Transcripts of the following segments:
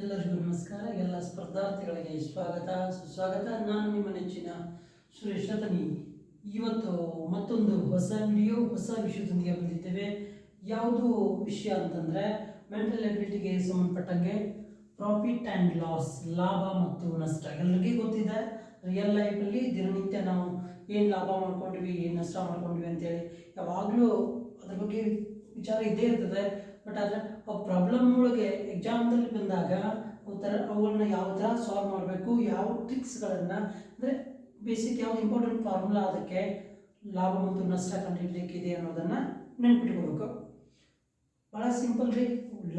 ಎಲ್ಲರಿಗೂ ನಮಸ್ಕಾರ. ಎಲ್ಲ ಸ್ಪರ್ಧಾರ್ಥಿಗಳಿಗೆ ಸ್ವಾಗತ. ಸುಸ್ವಾಗತ. ನಾನು ನಿಮ್ಮ ನೆಚ್ಚಿನ ಸುರೇಶ್ ಇವತ್ತು ಮತ್ತೊಂದು ಹೊಸ ವಿಡಿಯೋ ಹೊಸ ವಿಷಯದೊಂದಿಗೆ ಬಂದಿದ್ದೇವೆ. ಯಾವುದು ವಿಷಯ ಅಂತಂದರೆ ಮೆಂಟಲ್ ಎಬಿಲಿಟಿಗೆ ಸಂಬಂಧಪಟ್ಟಂಗೆ ಪ್ರಾಫಿಟ್ ಆ್ಯಂಡ್ ಲಾಸ್ ಲಾಭ ಮತ್ತು ನಷ್ಟ ಎಲ್ಲರಿಗೂ ಗೊತ್ತಿದೆ. ರಿಯಲ್ ಲೈಫಲ್ಲಿ ದಿನನಿತ್ಯ ನಾವು ಏನು ಲಾಭ ಮಾಡ್ಕೊಂಡ್ವಿ, ಏನು ನಷ್ಟ ಮಾಡ್ಕೊಂಡ್ವಿ ಅಂತೇಳಿ ಯಾವಾಗಲೂ ಅದ್ರ ಬಗ್ಗೆ ವಿಚಾರ ಇದ್ದೇ ಇರ್ತದೆ. ಬಟ್ ಆದರೆ ಆ ಪ್ರಾಬ್ಲಮ್ ಒಳಗೆ ಎಕ್ಸಾಮ್ದಲ್ಲಿ ಬಂದಾಗ ಥರ ಅವುಗಳನ್ನ ಯಾವ ಥರ ಸಾಲ್ವ್ ಮಾಡಬೇಕು, ಯಾವ ಟ್ರಿಕ್ಸ್ಗಳನ್ನು ಅಂದರೆ ಬೇಸಿಕ್ ಯಾವ ಇಂಪಾರ್ಟೆಂಟ್ ಫಾರ್ಮುಲಾ ಅದಕ್ಕೆ ಲಾಭ ಮತ್ತು ನಷ್ಟ ಕಂಡುಹಿಡಲಿಕ್ಕಿದೆ ಅನ್ನೋದನ್ನು ನೆನ್ಪಿಟ್ಕೋಬೇಕು. ಭಾಳ ಸಿಂಪಲ್ ರೀ.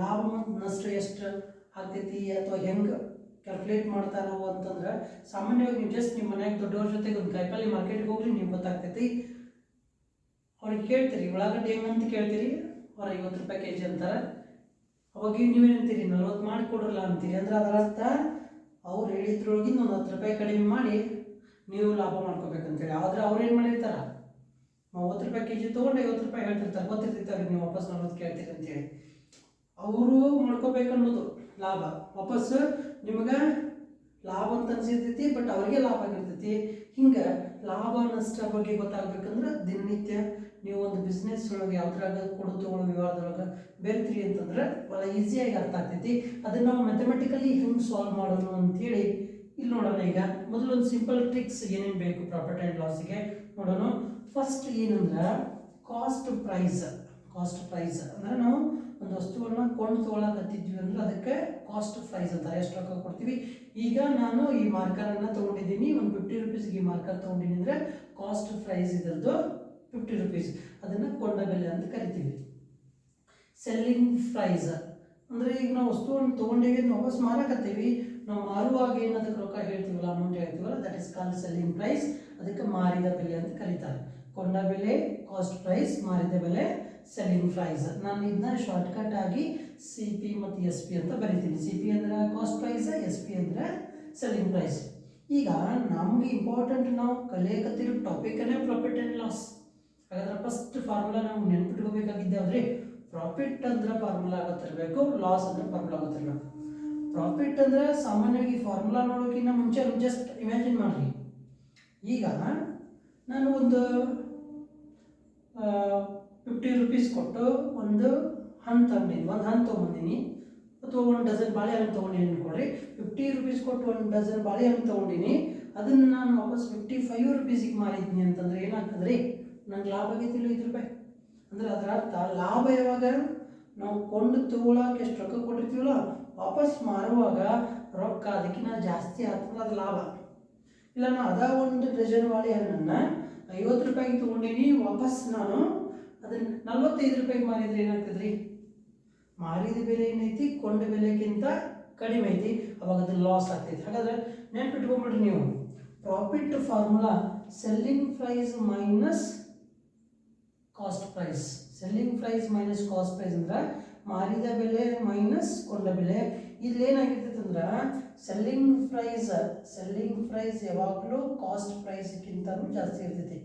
ಲಾಭ ಮತ್ತು ನಷ್ಟ ಎಷ್ಟು ಆಗ್ತೈತಿ ಅಥವಾ ಹೆಂಗೆ ಕ್ಯಾಲ್ಕುಲೇಟ್ ಮಾಡ್ತಾರೋ ಅಂತಂದ್ರೆ ಸಾಮಾನ್ಯವಾಗಿ ನೀವು ಜಸ್ಟ್ ನಿಮ್ಮ ಮನ್ಯಾಗ ದೊಡ್ಡವ್ರ ಜೊತೆಗೆ ಒಂದು ಕಾಯಿಪಲ್ಲೆ ಮಾರ್ಕೆಟ್ಗೆ ಹೋಗ್ರಿ, ನಿಮ್ಗೆ ಗೊತ್ತಾಗ್ತೈತಿ. ಅವ್ರಿಗೆ ಕೇಳ್ತೀರಿ, ಉಳ್ಳಾಗಡ್ಡಿ ಹೆಂಗಂತ ಕೇಳ್ತೀರಿ ಅವ್ರು ಐವತ್ತು ರೂಪಾಯಿ ಕೆ ಜಿ ಅಂತಾರೆ. ಅವಾಗ ನೀವೇನಂತೀರಿ ನಲ್ವತ್ತು ಮಾಡಿ ಕೊಡ್ರಲ್ಲ ಅಂತೀರಿ. ಅಂದ್ರೆ ಅದರ ಅರ್ಥ ಅವ್ರು ಹೇಳಿದ್ರೊಳಗಿಂದ ಒಂದು ಹತ್ತು ರೂಪಾಯಿ ಕಡಿಮೆ ಮಾಡಿ ನೀವು ಲಾಭ ಮಾಡ್ಕೋಬೇಕಂತೇಳಿ. ಆದ್ರೆ ಅವ್ರು ಏನು ಮಾಡಿರ್ತಾರ? ಮೂವತ್ತು ರೂಪಾಯಿ ಕೆ ಜಿ ತೊಗೊಂಡು ಐವತ್ತು ರೂಪಾಯಿ ಹೇಳ್ತಿರ್ತಾರೆ. ಗೊತ್ತಿರ್ತಿರ್ತಾರೆ ನೀವು ವಾಪಸ್ ನಲ್ವತ್ತು ಕೇಳ್ತೀರಿ ಅಂತೇಳಿ. ಅವರು ಮಾಡ್ಕೋಬೇಕನ್ನೋದು ಲಾಭ. ವಾಪಸ್ ನಿಮಗೆ ಲಾಭ ಅಂತ ಅನ್ಸಿರ್ತೈತಿ, ಬಟ್ ಅವ್ರಿಗೆ ಲಾಭ ಆಗಿರ್ತೈತಿ. ಹಿಂಗೆ ಲಾಭ ನಷ್ಟ ಬಗ್ಗೆ ಗೊತ್ತಾಗ್ಬೇಕಂದ್ರೆ ದಿನನಿತ್ಯ ನೀವು ಒಂದು ಬಿಸ್ನೆಸ್ ಒಳಗೆ ಯಾವ್ದ್ರಾಗ ಕೊಡು ತಗೊಳ್ಳೋ ವ್ಯವಹಾರದೊಳಗೆ ಬೇರ್ತೀರಿ ಅಂತಂದ್ರೆ ಭಾಳ ಈಸಿಯಾಗಿ ಅರ್ಥ ಆಗ್ತೈತಿ. ಅದನ್ನ ನಾವು ಮ್ಯಾಥಮೆಟಿಕಲಿ ಹೆಂಗೆ ಸಾಲ್ವ್ ಮಾಡೋಣ ಅಂತೇಳಿ ಇಲ್ಲಿ ನೋಡೋಣ ಈಗ. ಮೊದಲು ಒಂದು ಸಿಂಪಲ್ ಟ್ರಿಕ್ಸ್ ಏನೇನು ಬೇಕು ಪ್ರಾಫಿಟ್ ಆ್ಯಂಡ್ ಲಾಸಿಗೆ ನೋಡೋಣ. ಫಸ್ಟ್ ಏನಂದ್ರೆ ಕಾಸ್ಟ್ ಪ್ರೈಸ್ ಕಾಸ್ಟ್ ಪ್ರೈಸ್ ಅಂದ್ರೆ ನಾವು ಒಂದು ವಸ್ತುವನ್ನ ಕೊಂಡು ತೊಗೊಳಕತ್ತಿದ್ವಿ ಅಂದ್ರೆ ಅದಕ್ಕೆ ಕಾಸ್ಟ್ ಪ್ರೈಸ್ ಅಂತ ಎಷ್ಟು ರೊಕ್ಕ ಕೊಡ್ತೀವಿ. ಈಗ ನಾನು ಈ ಮಾರ್ಕರನ್ನು ತೊಗೊಂಡಿದ್ದೀನಿ, ಒಂದು ಫಿಫ್ಟಿ ರುಪೀಸ್ಗೆ ಈ ಮಾರ್ಕರ್ ತೊಗೊಂಡಿನಿ ಅಂದರೆ ಕಾಸ್ಟ್ ಪ್ರೈಸ್ ಇದ್ರದ್ದು ಫಿಫ್ಟಿ ರುಪೀಸ್ ಅದನ್ನು ಕೊಂಡ ಬೆಲೆ ಅಂತ ಕರಿತೀವಿ. ಸೆಲ್ಲಿಂಗ್ ಪ್ರೈಸ್ ಅಂದರೆ ಈಗ ನಾವು ವಸ್ತುವನ್ನು ತೊಗೊಂಡೇವಿ ಅಂತ ವಾಪಸ್ ಮಾರಾಕತ್ತೀವಿ. ನಾವು ಮಾರುವಾಗ ಏನು ಅದಕ್ಕೆ ರೊಕ್ಕ ಹೇಳ್ತೀವಲ್ಲ ಅಮೌಂಟ್ ಹೇಳ್ತೀವಲ್ಲ that is call selling price ಅದಕ್ಕೆ ಮಾರಿದ ಬೆಲೆ ಅಂತ ಕರೀತಾರೆ. ಕೊಂಡ ಬೆಲೆ ಕಾಸ್ಟ್ ಪ್ರೈಸ್ ಮಾರಿದ ಬೆಲೆ ಸೆಲ್ಲಿಂಗ್ ಪ್ರೈಸ್ ನಾನು ಇದನ್ನ ಶಾರ್ಟ್ಕಟ್ ಆಗಿ ಸಿ ಪಿ ಮತ್ತು ಎಸ್ ಪಿ ಅಂತ ಬರಿತೀನಿ. ಸಿ ಪಿ ಅಂದ್ರೆ ಕಾಸ್ಟ್ ಪ್ರೈಸ್ ಎಸ್ ಪಿ ಅಂದರೆ ಸೆಲ್ಲಿಂಗ್ ಪ್ರೈಸ್ ಈಗ ನಮ್ಗೆ ಇಂಪಾರ್ಟೆಂಟ್ ನಾವು ಕಲಿಯಕತ್ತಿರೋ ಟಾಪಿಕನ್ನೇ ಪ್ರಾಫಿಟ್ ಆ್ಯಂಡ್ ಲಾಸ್ ಫಾರ್ಮುಲಾ ನಾವು ನೆನ್ಪಿಟ್ಕೋಬೇಕಾಗಿದ್ದೇವ್ರಿ ಪ್ರಾಫಿಟ್ ಅಂದ್ರೆ ಫಾರ್ಮುಲಾ ಗೊತ್ತಿರಬೇಕು ಲಾಸ್ ಅಂದ್ರೆ ಫಾರ್ಮುಲಾ ಗೊತ್ತಿರಬೇಕು. ಪ್ರಾಫಿಟ್ ಅಂದ್ರೆ ಸಾಮಾನ್ಯವಾಗಿ ಫಾರ್ಮುಲಾ ನೋಡೋಕ್ಕಿಂತ ಮುಂಚೆ ಜಸ್ಟ್ ಇಮ್ಯಾಜಿನ್ ಮಾಡ್ರಿ. ಈಗ ನಾನು ಒಂದು ಫಿಫ್ಟಿ ರುಪೀಸ್ ಕೊಟ್ಟು ಒಂದು ಹಣ್ಣು ತಗೊಂಡಿನಿ, ಒಂದು ಹಣ್ಣು ತೊಗೊಂಡಿನಿ. ಅಥವಾ ಒಂದು ಡಜನ್ ಬಾಳೆಹಣ್ಣು ತೊಗೊಂಡಿನಿ ಅನ್ಕೊಳ್ರಿ. ಫಿಫ್ಟಿ ರುಪೀಸ್ ಕೊಟ್ಟು ಒಂದು ಡಜನ್ ಬಾಳೆಹಣ್ಣು ತೊಗೊಂಡಿನಿ. ಅದನ್ನು ನಾನು ವಾಪಸ್ ಫಿಫ್ಟಿ ಫೈವ್ ರುಪೀಸಿಗೆ ಮಾರಿದ್ದೀನಿ ಅಂತಂದ್ರೆ ಏನಾಗ್ತದೆ ರೀ ನಂಗೆ ಲಾಭ ಆಗೈತಿಲ್ಲ ಐದು ರೂಪಾಯಿ. ಅಂದ್ರೆ ಅದರ ಅರ್ಥ, ಲಾಭ ಯಾವಾಗ? ನಾವು ಕೊಂಡು ತಗೊಳಕ್ಕೆ ಎಷ್ಟು ರೊಕ್ಕ ಕೊಟ್ಟಿರ್ತೀವಲ್ಲ, ವಾಪಸ್ ಮಾರುವಾಗ ರೊಕ್ಕ ಅದಕ್ಕಿಂತ ಜಾಸ್ತಿ ಆಗ್ತದೆ, ಅದು ಲಾಭ. ಇಲ್ಲ ನಾನು ಅದ ಒಂದು ಡಜನ್ ಬಾಳೆಹಣ್ಣನ್ನು ಐವತ್ತು ರೂಪಾಯಿಗೆ ತೊಗೊಂಡೀನಿ, ವಾಪಸ್ ನಾನು ಅದನ್ನು ನಲ್ವತ್ತೈದು ರೂಪಾಯಿಗೆ ಮಾರಿದ್ರೆ ಏನಾಗ್ತದೆ ರೀ ಮಾರಿದ ಬೆಲೆ ಏನೈತಿ, ಕೊಂಡ ಬೆಲೆಗಿಂತ ಕಡಿಮೆ ಐತಿ, ಅವಾಗ ಅದು ಲಾಸ್ ಆಗ್ತೈತಿ. ಹಾಗಾದ್ರೆ ನೆನ್ಪಿಟ್ಕೊಂಡ್ಬಿಡ್ರಿ ನೀವು. Profit formula selling price minus cost price selling price minus cost price ಅಂದ್ರೆ ಮಾರಿದ ಬೆಲೆ ಮೈನಸ್ ಕೊಂಡ ಬೆಲೆ. ಇಲ್ಲಿ ಏನಾಗಿರ್ತೈತೆ ಅಂದ್ರೆ ಸೆಲ್ಲಿಂಗ್ ಪ್ರೈಸ್ ಸೆಲ್ಲಿಂಗ್ ಪ್ರೈಸ್ ಯಾವಾಗಲೂ ಕಾಸ್ಟ್ ಪ್ರೈಸ್ಗಿಂತನೂ ಜಾಸ್ತಿ ಇರ್ತೈತಿ.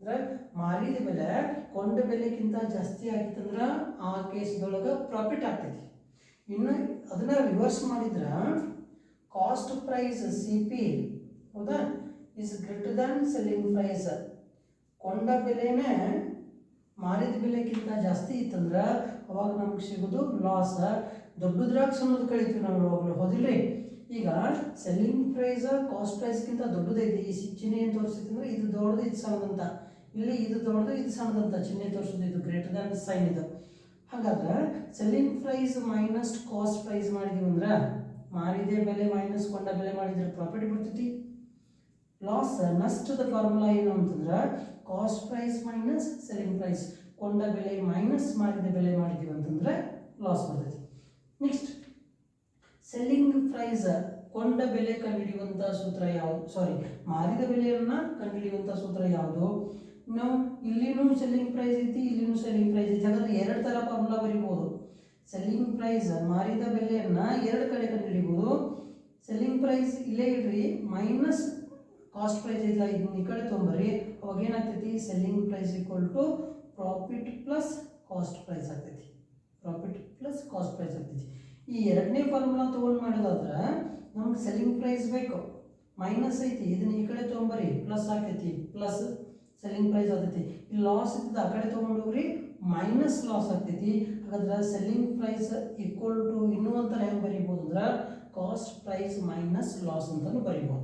ಅಂದ್ರೆ ಮಾರಿದ ಬೆಲೆ ಕೊಂಡ ಬೆಲೆಗಿಂತ ಜಾಸ್ತಿ ಆಗಿತ್ತಂದ್ರೆ ಆ ಕೇಸ್ದೊಳಗೆ ಪ್ರಾಫಿಟ್ ಆಗ್ತೈತಿ. ಇನ್ನು ಅದನ್ನ ರಿವರ್ಸ್ ಮಾಡಿದ್ರೆ ಕಾಸ್ಟ್ ಪ್ರೈಸ್ ಸಿ ಪಿ ಹೌದಾ? Is greater than selling price ಕೊಂಡ ಬೆಲೆನೇ ಮಾರಿದ ಬೆಲೆಕ್ಕಿಂತ ಜಾಸ್ತಿ ಇತ್ತಂದ್ರೆ ಅವಾಗ ನಮ್ಗೆ ಸಿಗೋದು ಲಾಸ್ ದೊಡ್ಡದ್ರಾಗ ಅನ್ನೋದು ಕಳಿತೀವಿ ನಾವು ಯಾವಾಗಲೂ ಹೌದಿಲ್ರಿ? ಈಗ ಸೆಲ್ಲಿಂಗ್ ಪ್ರೈಸ್ ಕಾಸ್ಟ್ ಪ್ರೈಸ್ಗಿಂತ ದೊಡ್ಡದೈತಿ. ಈ ಚಿಹ್ನೆ ಏನು ತೋರಿಸಿದ್ರೆ ಅಂದ್ರೆ ಇದು ದೊಡ್ಡದು, ಇದು ಸಣ್ಣದಂತ. ಇಲ್ಲಿ ಇದು ದೊಡ್ಡದು, ಇದು ಸಣ್ಣದಂತ. ಚಿಹ್ನೆ ತೋರಿಸೋದು ಇದು ಗ್ರೇಟರ್ ದ್ಯಾನ್ ಸೈನ್ ಇದು. ಹಾಗಾದ್ರೆ selling price minus cost price ಮಾಡಿದೀವಿ ಅಂದ್ರೆ ಮಾರಿದೆ ಬೆಲೆ ಮೈನಸ್ ಕೊಂಡ ಬೆಲೆ ಮಾಡಿದ್ರೆ ಪ್ರಾಫಿಟ್ ಬರ್ತೈತಿ ಲಾಸ್ ನಷ್ಟದ ಫಾರ್ಮುಲಾ ಏನು ಅಂತಂದ್ರೆ cost price minus selling price ಕೊಂಡ ಬೆಲೆ ಮೈನಸ್ ಮಾಡಿದ ಬೆಲೆ ಮಾಡಿದೀವಿ ಅಂತಂದ್ರೆ ಲಾಸ್ ಬರ್ತೈತಿ. ನೆಕ್ಸ್ಟ್ ಸೆಲ್ಲಿಂಗ್ ಪ್ರೈಸ್ ಕೊಂಡ ಬೆಲೆ ಕಂಡುಹಿಡಿಯುವಂಥ ಸೂತ್ರ ಯಾವುದು? ಸಾರಿ ಮಾರಿದ ಬೆಲೆಯನ್ನ ಕಂಡುಹಿಡಿಯುವಂಥ ಸೂತ್ರ ಯಾವುದು? ನಾವು ಇಲ್ಲಿನೂ ಸೆಲ್ಲಿಂಗ್ ಪ್ರೈಸ್ ಐತಿ, ಇಲ್ಲಿನೂ ಸೆಲ್ಲಿಂಗ್ ಪ್ರೈಸ್ ಐತಿ. ಹಾಗಾದ್ರೆ ಎರಡು ಥರ ಫಾರ್ಮುಲಾ ಬರಿಬೋದು. ಸೆಲ್ಲಿಂಗ್ ಪ್ರೈಸ್ ಮಾರಿದ ಬೆಲೆಯನ್ನು ಎರಡು ಕಡೆ ಕಂಡುಹಿಡಿಬೋದು ಸೆಲ್ಲಿಂಗ್ ಪ್ರೈಸ್ ಇಲ್ಲೇ ಇಡ್ರಿ ಮೈನಸ್ ಕಾಸ್ಟ್ ಪ್ರೈಸ್ ಇಲ್ಲ ಇದನ್ನ ಈ ಕಡೆ ತೊಗೊಂಬರ್ರಿ. ಅವಾಗ ಏನಾಗ್ತೈತಿ? Selling price equal to profit plus cost price ಆಗ್ತೈತಿ. ಪ್ರಾಫಿಟ್ ಪ್ಲಸ್ ಕಾಸ್ಟ್ ಪ್ರೈಸ್ ಆಗ್ತೈತಿ. ಈ ಎರಡನೇ ಫಾರ್ಮುಲಾ ತೊಗೊಂಡು ಮಾಡೋದಾದ್ರೆ ನಮ್ಗೆ ಸೆಲ್ಲಿಂಗ್ ಪ್ರೈಸ್ ಬೇಕು. ಮೈನಸ್ ಐತಿ. ಇದನ್ನ ಈ ಕಡೆ ತೊಗೊಂಬರಿ ಪ್ಲಸ್ ಆಗ್ತೈತಿ. ಪ್ಲಸ್ ಸೆಲ್ಲಿಂಗ್ ಪ್ರೈಸ್ ಆಗ್ತೈತಿ. ಇಲ್ಲಿ ಲಾಸ್ ಇದ್ದ ಆ ಕಡೆ ತೊಗೊಂಡೋಗ್ರಿ ಮೈನಸ್ ಲಾಸ್ ಆಗ್ತೈತಿ. ಹಾಗಾದ್ರೆ ಸೆಲ್ಲಿಂಗ್ ಪ್ರೈಸ್ ಈಕ್ವಲ್ ಟು ಇನ್ನೂ ಅಂತ ಹೆಂಗೆ ಬರಿಬೋದು ಅಂದ್ರೆ ಕಾಸ್ಟ್ ಪ್ರೈಸ್ ಮೈನಸ್ ಲಾಸ್ ಅಂತಲೂ ಬರಿಬೋದು.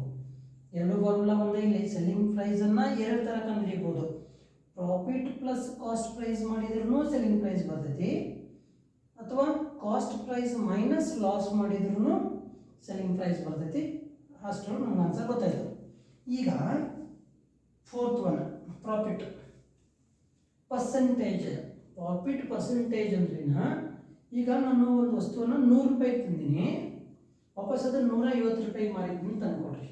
ಫಾರ್ಮುಲಾ ಒಂದೇ ಇಲ್ಲಿ ಸೆಲ್ಲಿಂಗ್ ಪ್ರೈಸನ್ನು ಎರಡು ಥರ ಕಂಡುಹಿಡಿಯಬಹುದು ಪ್ರಾಫಿಟ್ ಪ್ಲಸ್ ಕಾಸ್ಟ್ ಪ್ರೈಸ್ ಮಾಡಿದ್ರೂ ಸೆಲ್ಲಿಂಗ್ ಪ್ರೈಸ್ ಬರ್ತೈತಿ. ಅಥವಾ ಕಾಸ್ಟ್ ಪ್ರೈಸ್ ಮೈನಸ್ ಲಾಸ್ ಮಾಡಿದ್ರೂ ಸೆಲ್ಲಿಂಗ್ ಪ್ರೈಸ್ ಬರ್ತೈತಿ. ಅಷ್ಟು ನಮ್ಗೆ ಆನ್ಸರ್ ಗೊತ್ತಾಯ್ತು. ಈಗ fourth one profit percentage profit percentage ಅಂದ್ರೇನ, ಈಗ ನಾನು ಒಂದು ವಸ್ತುವನ್ನು ನೂರು ರೂಪಾಯಿ ತಿಂದೀನಿ. ವಾಪಸ್ ಅದನ್ನು ನೂರ ಐವತ್ತು ರೂಪಾಯಿಗೆ ಮಾರಿದ್ದೀನಿ ಅಂತ ಅನ್ಕೊಡ್ರಿ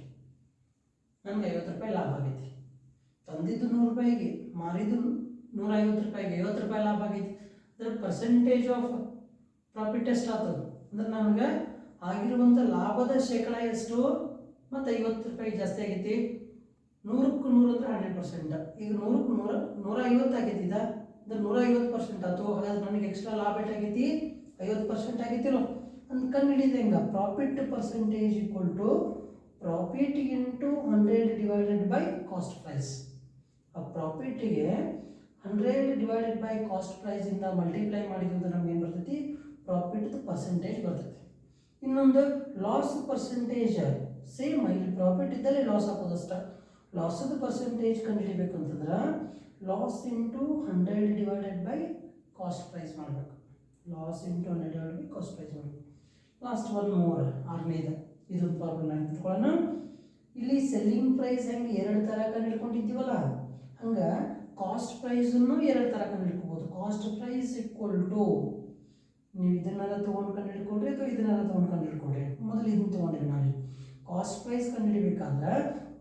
ನನಗೆ ಐವತ್ತು ರೂಪಾಯಿ ಲಾಭ ಆಗೈತಿ. ತಂದಿದ್ದು ನೂರು ರೂಪಾಯಿಗೆ, ಮಾರಿದ್ದು ನೂರ ಐವತ್ತು ರೂಪಾಯಿಗೆ, ಐವತ್ತು ರೂಪಾಯಿ ಲಾಭ ಆಗೈತಿ. ಅಂದ್ರೆ ಪರ್ಸೆಂಟೇಜ್ ಆಫ್ ಪ್ರಾಫಿಟ್ ಎಷ್ಟು ಆಗ್ತದೆ ಅಂದ್ರೆ ನಮ್ಗೆ ಆಗಿರುವಂಥ ಲಾಭದ ಶೇಕಡ ಎಷ್ಟು? ಮತ್ತು ಐವತ್ತು ರೂಪಾಯಿ ಜಾಸ್ತಿ ಆಗೈತಿ. ನೂರಕ್ಕೂ ನೂರು ಅಂದ್ರೆ ಹಂಡ್ರೆಡ್ ಪರ್ಸೆಂಟ್ ಈಗ ನೂರಕ್ಕೆ ನೂರ ನೂರ ಐವತ್ತು ಆಗೈತಿ ಇದ? ಅಂದ್ರೆ ನೂರ ಐವತ್ತು ಪರ್ಸೆಂಟ್ ಆಯ್ತು ಹಾಗಾದ್ರೆ ನನಗೆ ಎಕ್ಸ್ಟ್ರಾ ಲಾಭ ಎಷ್ಟಾಗೈತಿ ಐವತ್ತು ಪರ್ಸೆಂಟ್ ಆಗೈತಿಲ್ಲ? ಅಂತ ಕಂಡು ಹಿಡಿದ ಹೆಂಗ? Profit percentage equal to profit into hundred divided by cost price. ಆ ಪ್ರಾಫಿಟ್ಗೆ ಹಂಡ್ರೆಡ್ ಡಿವೈಡೆಡ್ ಬೈ ಕಾಸ್ಟ್ ಪ್ರೈಸಿಂದ ಮಲ್ಟಿಪ್ಲೈ ಮಾಡಿದ್ರೆ ನಮ್ಗೆ ಏನು ಬರ್ತೈತಿ? ಪ್ರಾಫಿಟ್ದು ಪರ್ಸೆಂಟೇಜ್ ಬರ್ತೈತಿ. ಇನ್ನೊಂದು ಲಾಸ್ ಪರ್ಸೆಂಟೇಜ್ ಸೇಮ್ ಇಲ್ಲಿ ಪ್ರಾಫಿಟ್ ಇದ್ದರೆ ಲಾಸ್ ಹಾಕೋದಷ್ಟ ಲಾಸದ ಪರ್ಸೆಂಟೇಜ್ ಕಂಡುಹಿಡಿಬೇಕು ಅಂತಂದ್ರೆ loss into hundred divided by cost price ಮಾಡಬೇಕು. Loss into hundred divided by cost price ಮಾಡಬೇಕು. ಲಾಸ್ಟ್ ಒನ್ ಮೋರ್ ಆರನೇದು. ಇದು ಪ್ರಾಬ್ಲಮ್ ಇಟ್ಕೊಳ್ಳೋಣ ಇಲ್ಲಿ ಸೆಲ್ಲಿಂಗ್ ಪ್ರೈಸ್ ಹೆಂಗೆ ಎರಡು ಥರ ಕಂಡುಹಿಡ್ಕೊಂಡಿದ್ದೀವಲ್ಲ ಹಂಗೆ ಕಾಸ್ಟ್ ಪ್ರೈಸನ್ನು ಎರಡು ಥರ ಕಂಡುಹಿಡ್ಕೋಬೋದು ಕಾಸ್ಟ್ ಪ್ರೈಸ್ ಈಕ್ವಲ್ ಟು ನೀವು ಇದನ್ನೆಲ್ಲ ತೊಗೊಂಡು ಕಂಡು ಹಿಡ್ಕೊಂಡ್ರಿ ಅಥವಾ ಇದನ್ನೆಲ್ಲ ತೊಗೊಂಡು ಕಂಡು ಹಿಡ್ಕೊಂಡ್ರಿ? ಮೊದಲು ಇದನ್ನ ತೊಗೊಂಡ್ರಿ ನಾವು ಕಾಸ್ಟ್ ಪ್ರೈಸ್ ಕಂಡು ಹಿಡಿಬೇಕಾದ್ರೆ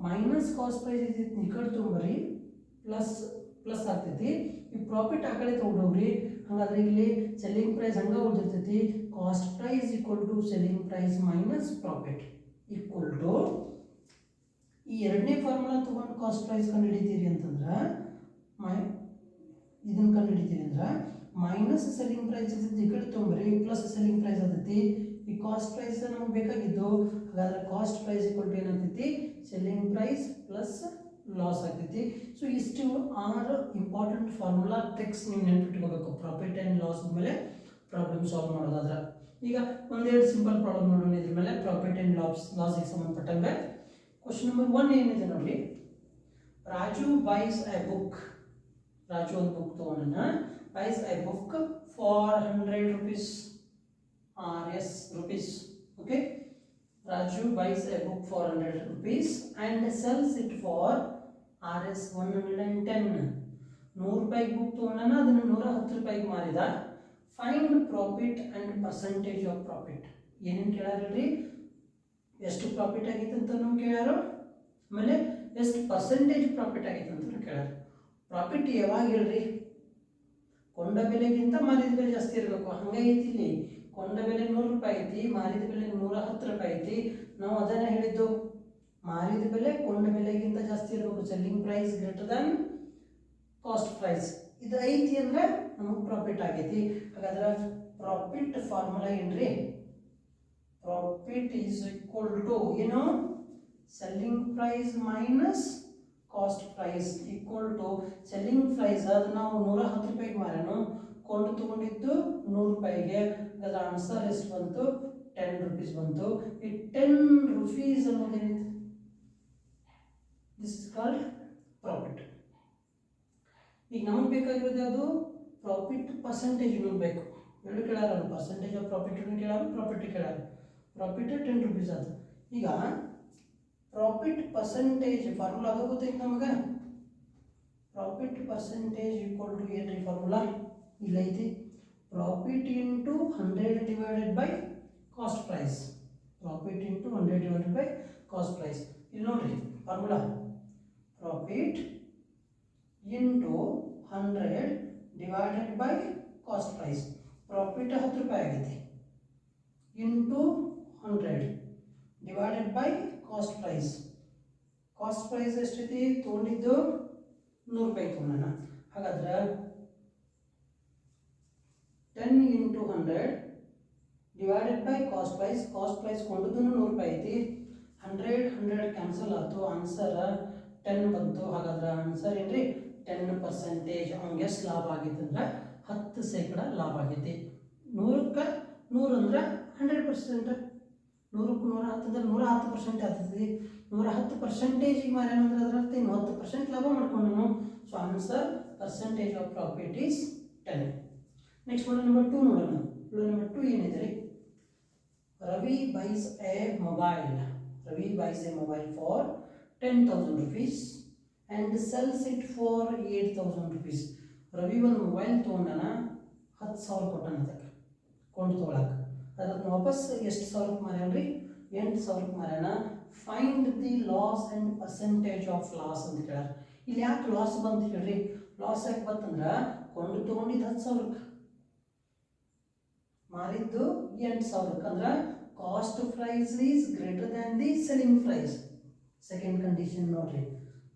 ಮೈನಸ್ ಕಾಸ್ಟ್ ಪ್ರೈಸ್ ಇದ್ದಿದ್ದು ಈ ತೊಗೊಂಬರಿ ಪ್ಲಸ್ ಪ್ಲಸ್ ಆಗ್ತೈತಿ. ಈ ಪ್ರಾಫಿಟ್ ಆ ಕಡೆ ತೊಗೊಂಡೋಗ್ರಿ ಹಾಗಾದ್ರೆ ಇಲ್ಲಿ ಸೆಲ್ಲಿಂಗ್ ಪ್ರೈಸ್ ಹಂಗೆ ಉಳಿದಿರ್ತೈತಿ. Cost price equal to selling price minus profit equal to ಈ ಎರಡನೇ ಫಾರ್ಮುಲಾ ತೊಗೊಂಡು ಕಾಸ್ಟ್ ಪ್ರೈಸ್ ಕಂಡು ಹಿಡಿತೀರಿ ಅಂತಂದ್ರೆ, ಮೈ, ಇದನ್ನು ಕಂಡು ಹಿಡಿತೀರಿ ಅಂದ್ರೆ ಮೈನಸ್ ಸೆಲ್ಲಿಂಗ್ ಪ್ರೈಸ್ ಇರ್ತೈತಿ ಈ ಕಡೆ ತೊಗೊಂಬರಿ ಪ್ಲಸ್ ಸೆಲ್ಲಿಂಗ್ ಪ್ರೈಸ್ ಆಗ್ತೈತಿ ಈ ಕಾಸ್ಟ್ ಪ್ರೈಸ್ ನಮಗೆ ಬೇಕಾಗಿದ್ದು, ಹಾಗಾದ್ರೆ ಕಾಸ್ಟ್ ಪ್ರೈಸ್ ಕೊಟ್ಟು ಏನಾಗ್ತೈತಿ ಸೆಲ್ಲಿಂಗ್ ಪ್ರೈಸ್ ಪ್ಲಸ್ ಲಾಸ್ ಆಗ್ತೈತಿ. ಸೊ ಇಷ್ಟು ಆರು ಇಂಪಾರ್ಟೆಂಟ್ ಫಾರ್ಮುಲಾ ಟ್ರಿಕ್ಸ್ ನೀವು ನೆನ್ಪಿಟ್ಕೋಬೇಕು ಪ್ರಾಫಿಟ್ ಆ್ಯಂಡ್ ಲಾಸ್ ಮೇಲೆ ಪ್ರಾಬ್ಲಮ್ ಸಾಲ್ವ್ ಮಾಡೋದಾದ್ರೆ. ಈಗ ಒಂದೆರಡು ಸಿಂಪಲ್ ಪ್ರಾಬ್ಲಮ್ ನೋಡೋಣ ಇದ್ರ ಮೇಲೆ ಪ್ರಾಫಿಟ್ ಆ್ಯಂಡ್ ಲಾಸ್ ಲಾಸಿಗೆ ಸಂಬಂಧಪಟ್ಟಂಗೆ. ಕ್ವಶನ್ ನಂಬರ್ ಒನ್ ಏನಿದೆ ನೋಡಿ? Raju buys a book Raju ಒಂದು ಬುಕ್ ತೊಗೊಂಡ buys a book for hundred rupees R S rupees okay Raju buys a book for 100 rupees and sells it for RS 110. ನೂರು ರೂಪಾಯಿಗೆ book ತೊಗೊಂಡ ಅದನ್ನು ನೂರ ಹತ್ತು ರೂಪಾಯಿಗೆ ಮಾರಿದ. Find profit and percentage of profit ಏನೇನು ಕೇಳಾರಲ್ರಿ ಎಷ್ಟು ಪ್ರಾಫಿಟ್ ಆಗೈತೆ ಅಂತ ಕೇಳ್ಯಾರು ಆಮೇಲೆ ಎಷ್ಟು ಪರ್ಸೆಂಟೇಜ್ ಪ್ರಾಫಿಟ್ ಆಗೈತೆ ಅಂತ ಕೇಳ್ಯಾರ ಪ್ರಾಫಿಟ್ ಯಾವಾಗ ಹೇಳ್ರಿ? ಕೊಂಡ ಬೆಲೆಗಿಂತ ಮಾರಿದ ಬೆಲೆ ಜಾಸ್ತಿ ಇರಬೇಕು. ಹಂಗೈತಿ ಇಲ್ಲಿ ಕೊಂಡ ಬೆಲೆ ನೂರು ರೂಪಾಯಿ ಐತಿ, ಮಾರಿದ ಬೆಲೆ ನೂರ ಹತ್ತು ರೂಪಾಯಿ ಐತಿ. ನಾವು ಅದನ್ನ ಹೇಳಿದ್ದು? ಮಾರಿದ ಬೆಲೆ ಕೊಂಡ ಬೆಲೆಗಿಂತ ಜಾಸ್ತಿ ಇರಬೇಕು. Selling price greater than cost price ಇದು ಐತಿ ಅಂದ್ರೆ ನಮಗೆ ಪ್ರಾಫಿಟ್ ಆಗೈತಿ. ಹಾಗಾದ್ರೆ ಪ್ರಾಫಿಟ್ ಫಾರ್ಮುಲಾ ಏನ್ರಿ? ಪ್ರಾಫಿಟ್ ಈಸ್ ಈಕ್ವಲ್ ಟು ಏನು? Selling price minus cost price equal to selling price ಅದು ನಾವು ನೂರ ಹತ್ತು ರೂಪಾಯಿಗೆ ಮಾರೇನು ಕೊಂಡು ತಗೊಂಡಿದ್ದು ನೂರು ರೂಪಾಯಿಗೆ. ಅದರ ಆನ್ಸರ್ ಎಷ್ಟು ಬಂತು? ಟೆನ್ ರುಪೀಸ್ ಬಂತು. ಈ ಟೆನ್ ರುಪೀಸ್ ಅನ್ನೋದೇನಿದೆ ದಿಸ್ ಇಸ್ ಕಾಲ್ಡ್ ಪ್ರಾಫಿಟ್ ಈಗ ನಮಗೆ ಬೇಕಾಗಿರೋದು ಯಾವುದು? ಪ್ರಾಫಿಟ್ ಪರ್ಸೆಂಟೇಜ್ ಬೇಕು. ಎರಡು ಕೇಳಲ್ಲ ಪರ್ಸೆಂಟೇಜ್ ಆಫ್ ಪ್ರಾಫಿಟ್ ಕೇಳಲ್ಲ ಪ್ರಾಫಿಟ್ ಕೇಳಲ್ಲ ಪ್ರಾಫಿಟ್ ಟೆನ್ ರುಪೀಸ್ ಅದು ಈಗ ಪ್ರಾಫಿಟ್ ಪರ್ಸೆಂಟೇಜ್ ಫಾರ್ಮುಲಾ ಅದು ಗೊತ್ತೈತೆ ನಮಗೆ? ಪ್ರಾಫಿಟ್ ಪರ್ಸೆಂಟೇಜ್ ಈಕ್ವಲ್ ಟು ಏನ್ರಿ formula ಇಲ್ಲೈತಿ profit into hundred divided by cost price profit into hundred divided by cost price ಇಲ್ಲಿ ನೋಡಿರಿ formula profit into hundred divided by cost price profit ಹತ್ತು ರೂಪಾಯಿ ಆಗೈತಿ. Into hundred divided by cost price cost price ಎಷ್ಟೈತಿ ತೊಗೊಂಡಿದ್ದು ನೂರು ರೂಪಾಯಿ ತೊಗೊಂಡಣ ಹಾಗಾದ್ರೆ ten into hundred divided by cost price cost price ಕೊಂಡದ್ದು ನೂರು ರೂಪಾಯಿ ಐತಿ. ಹಂಡ್ರೆಡ್ ಹಂಡ್ರೆಡ್ ಕ್ಯಾನ್ಸಲ್ ಆಯ್ತು. ಆನ್ಸರ್ ಟೆನ್ ಬಂತು. ಹಾಗಾದ್ರೆ ಆನ್ಸರ್ ಏನ್ರಿ? ಟೆನ್ ಪರ್ಸೆಂಟೇಜ್ ಅವ್ನಿಗೆ ಎಷ್ಟು ಲಾಭ ಆಗೈತೆ ಅಂದ್ರೆ ಹತ್ತು ಶೇಕಡ ಲಾಭ ಆಗೈತಿ. ನೂರಕ್ಕೆ ನೂರು ಅಂದ್ರೆ ಹಂಡ್ರೆಡ್ ಪರ್ಸೆಂಟ್ ನೂರಕ್ಕೆ ನೂರ ಹತ್ತು ಅಂದ್ರೆ ನೂರ ಹತ್ತು ಪರ್ಸೆಂಟ್ ಆಗ್ತೈತಿ. ನೂರ ಹತ್ತು ಪರ್ಸೆಂಟೇಜಿಗೆ ಮಾರ್ಯಾನಂದ್ರೆ ಅದರ ಅರ್ಥ ಇನ್ನು ಹತ್ತು ಪರ್ಸೆಂಟ್ ಲಾಭ ಮಾಡ್ಕೊಂಡು so answer percentage of profit is ten next ಒಳ್ಳೆ ನಂಬರ್ ಟೂ ನೋಡೋಣ. ಒಳ್ಳೆ ನಂಬರ್ ಟೂ ಏನಿದೆ ರೀ? Ravi buys a mobile Ravi buys a mobile for ten thousand rupees and sells it for eight thousand rupees Ravi ಒಂದು mobile ತೊಗೊಂಡನ ಹತ್ತು ಸಾವಿರ ಕೊಟ್ಟಾನ ಅದಕ್ಕೆ, ಕೊಂಡು ತೊಗೊಳಕ್ಕೆ ಅದಕ್ಕೆ ವಾಪಸ್ ಎಷ್ಟು ಸಾವಿರಕ್ಕೆ ಮಾರ್ಯಾನ ರೀ? ಎಂಟು ಸಾವಿರಕ್ಕೆ ಮಾರ್ಯಾನ. Find the loss and percentage of loss ಅಂತ ಹೇಳ್ಯಾರ. ಇಲ್ಲಿ ಯಾಕೆ ಲಾಸ್ ಬಂತು ಹೇಳ್ರಿ? ಲಾಸ್ ಯಾಕೆ ಬಂತಂದ್ರೆ ಕೊಂಡು ತೊಗೊಂಡಿದ್ದು ಹತ್ತು ಸಾವಿರಕ್ಕೆ ಮಾರಿದ್ದು ಎಂಟು ಸಾವಿರಕ್ಕೆ ಅಂದ್ರೆ cost price is greater than the selling price second condition ನೋಡ್ರಿ.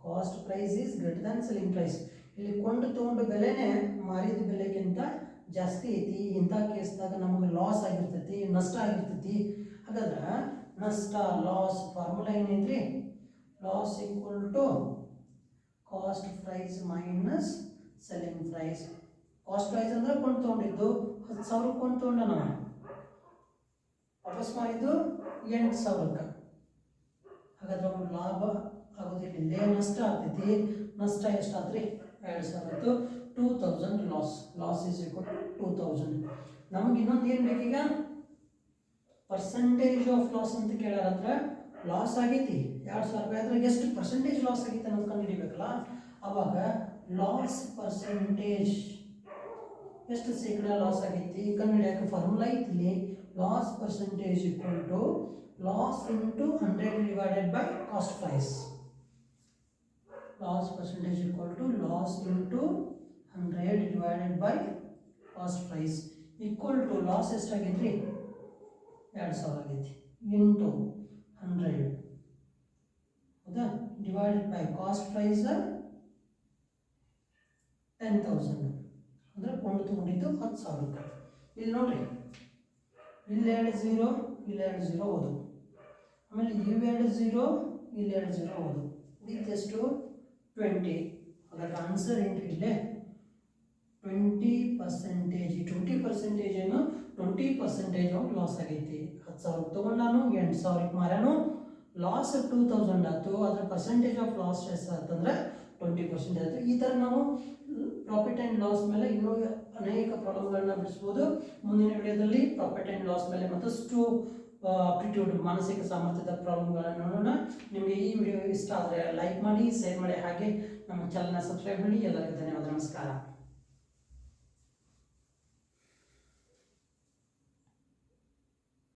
Cost price is greater than selling price ಇಲ್ಲಿ ಕೊಂಡು ತೊಗೊಂಡು ಬೆಲೆನೇ ಮಾರಿದ ಬೆಲೆಗಿಂತ ಜಾಸ್ತಿ ಐತಿ. ಇಂಥ ಕೇಸ್ದಾಗ ನಮಗೆ ಲಾಸ್ ಆಗಿರ್ತೈತಿ, ನಷ್ಟ ಆಗಿರ್ತೈತಿ. ಹಾಗಾದ್ರೆ ನಷ್ಟ loss formula ಏನೈತ್ರಿ? Loss equal to cost price minus selling price cost price ಅಂದ್ರೆ ಕೊಂಡು ತೊಗೊಂಡಿದ್ದು. ಹತ್ತು ಸಾವಿರಕ್ಕೆ ಕೊಂಡು ತೊಗೊಂಡ ನಾವು ವಾಪಸ್ ಮಾಡಿದ್ದು ಎಂಟು ಸಾವಿರಕ್ಕೆ. ಹಾಗಾದ್ರೆ ಲಾಭ ಆಗೋದಿಲ್ಲ ನಷ್ಟ ಆಗ್ತೈತಿ. ನಷ್ಟ ಎಷ್ಟಾದ್ರಿ ಎರಡು ಸಾವಿರ ಆಯಿತು two thousand loss loss is equal two thousand ನಮ್ಗೆ ಇನ್ನೊಂದು ಏನು ಬೇಕೀಗ? ಪರ್ಸೆಂಟೇಜ್ ಆಫ್ ಲಾಸ್ ಅಂತ ಕೇಳಾರಂದ್ರೆ ಲಾಸ್ ಆಗೈತಿ. ಎರಡು ಸಾವಿರ ರೂಪಾಯಿ ಆದ್ರೆ ಎಷ್ಟು ಪರ್ಸೆಂಟೇಜ್ ಲಾಸ್ ಆಗೈತೆ ಅನ್ನೋದು ಕಂಡು ಹಿಡಿಬೇಕಲ್ಲ ಅವಾಗ ಲಾಸ್ ಪರ್ಸೆಂಟೇಜ್ ಎಷ್ಟು ಶೇಕಡ ಲಾಸ್ ಆಗೈತಿ? ಕಂಡು ಹಿಡಿಯೋಕೆ ಫಾರ್ಮುಲಾ ಐತಿ loss percentage equal to loss into hundred divided by cost price loss percentage equal to loss into hundred divided by cost price equal to loss ಎಷ್ಟಾಗೈತ್ರಿ ಎರಡು ಸಾವಿರ ಆಗೈತಿ ಇಂಟು ಹಂಡ್ರೆಡ್ ಹೌದಾ? Divided by cost price ten thousand ಅಂದರೆ ಕೊಂಡು ತೊಗೊಂಡಿದ್ದು ಹತ್ತು ಸಾವಿರ ಇಲ್ಲಿ ನೋಡ್ರಿ. ಎರಡು ಝೀರೋ ಇಲ್ಲೆರಡು ಝೀರೋ ಓದು ಆಮೇಲೆ ಇವೆರಡು ಝೀರೋ ಇಲ್ಲೆರಡು ಝೀರೋ ಓದು ಇದೆಷ್ಟು ಟ್ವೆಂಟಿ ಅದರ ಆನ್ಸರ್ ಏನು ಇಲ್ಲೇ? ಟ್ವೆಂಟಿ ಪರ್ಸೆಂಟೇಜ್ ಟ್ವೆಂಟಿ ಪರ್ಸೆಂಟೇಜ್ ಏನು? ಟ್ವೆಂಟಿ ಪರ್ಸೆಂಟೇಜ್ ಆಫ್ ಲಾಸ್ ಆಗೈತಿ. ಹತ್ತು ಸಾವಿರ ತೊಗೊಂಡಾನು, ಎಂಟು ಸಾವಿರಕ್ಕೆ ಮಾರ್ಯಾನು ಲಾಸ್ ಟೂ ತೌಸಂಡ್ ಆಯ್ತು. ಅದ್ರ ಪರ್ಸೆಂಟೇಜ್ ಆಫ್ ಲಾಸ್ ಎಷ್ಟು ಟ್ವೆಂಟಿ ಪರ್ಸೆಂಟೇಜ್ ಆಯಿತು. ಈ ಥರ ನಾವು ಪ್ರಾಫಿಟ್ ಆ್ಯಂಡ್ ಲಾಸ್ ಮೇಲೆ ಇನ್ನೂ ಅನೇಕ ಪ್ರಾಬ್ಲಮ್ಗಳನ್ನ ಬಿಡಿಸ್ಬೋದು. ಮುಂದಿನ ವಿಡಿಯೋದಲ್ಲಿ ಪ್ರಾಫಿಟ್ ಆ್ಯಂಡ್ ಲಾಸ್ ಮೇಲೆ ಮತ್ತಷ್ಟು ಅಪ್ಟಿಟ್ಯೂಡ್ ಮಾನಸಿಕ ಸಾಮರ್ಥ್ಯದ ಪ್ರಾಬ್ಲಮ್ಗಳನ್ನು ನೋಡೋಣ. ನಿಮಗೆ ಈ ವಿಡಿಯೋ ಇಷ್ಟ ಆದರೆ ಲೈಕ್ ಮಾಡಿ ಶೇರ್ ಮಾಡಿ. ಹಾಗೆ ನಮ್ಮ ಚಾನಲ್ನ ಸಬ್ಸ್ಕ್ರೈಬ್ ಮಾಡಿ. ಎಲ್ಲರಿಗೂ ಧನ್ಯವಾದ. ನಮಸ್ಕಾರ.